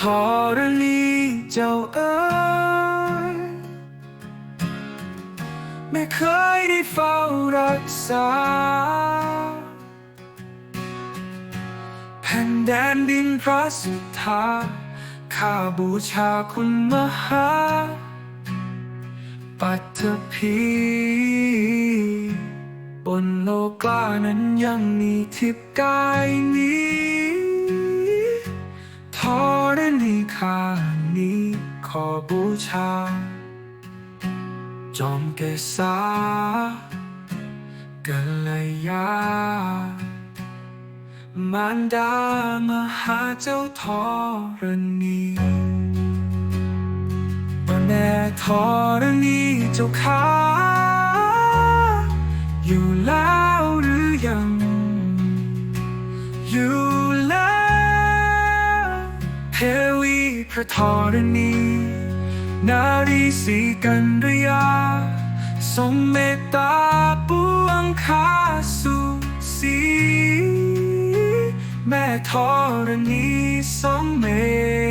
ธรณีเจ้าเอ๋ยไม่เคยได้เฝ้ารักษา แผ่นแดนดินพระสุธาข้าบูชาคุณมหา ปัตตภีบนโลกล้านั้นยังมีทิพย์กายนี้ ข้านี้ขอบูชา จอมเกษากัลยามารดามหาเจ้าทรณีแม่ธรณีเจ้าข้า วีพระธรณี นารีสีกันรยา ทรงเมตตาปวงคาสุสีแม่ธรณีทรงเม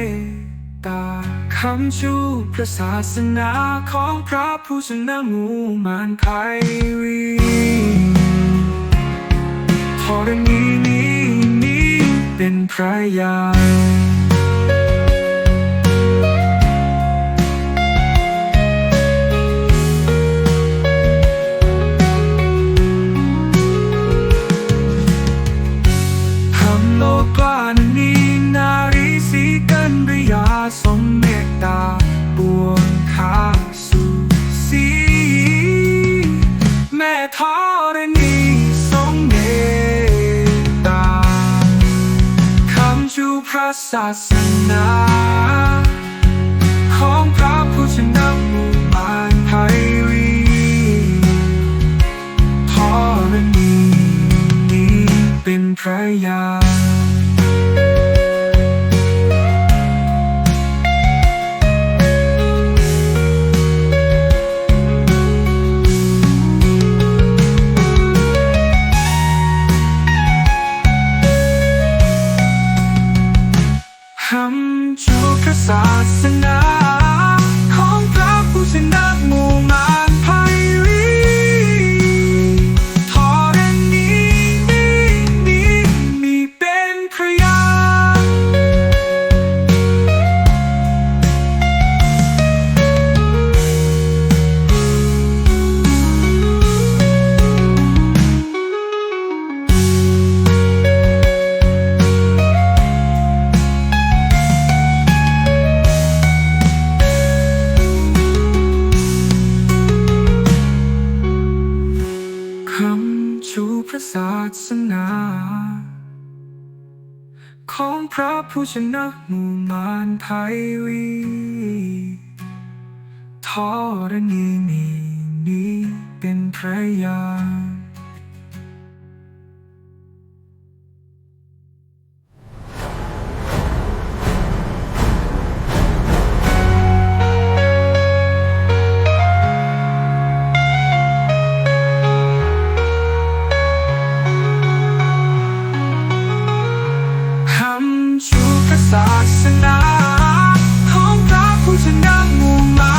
ตตาคำชูพระศาสนาของพระผู้ชนะมูมารไพรีธรณีนี้นี้เป็นพระยา สมเมตตาปวงข้าสู่สี แม่ธรณีทรงเมตตาคำชูพระศาสนา ของพระผู้ชนะหมู่มารไพรีธรณีนี้เป็นพระยา สนา ของพระผู้ชนะหมู่มารไพรีทรณีนี้เป็นพระยาำ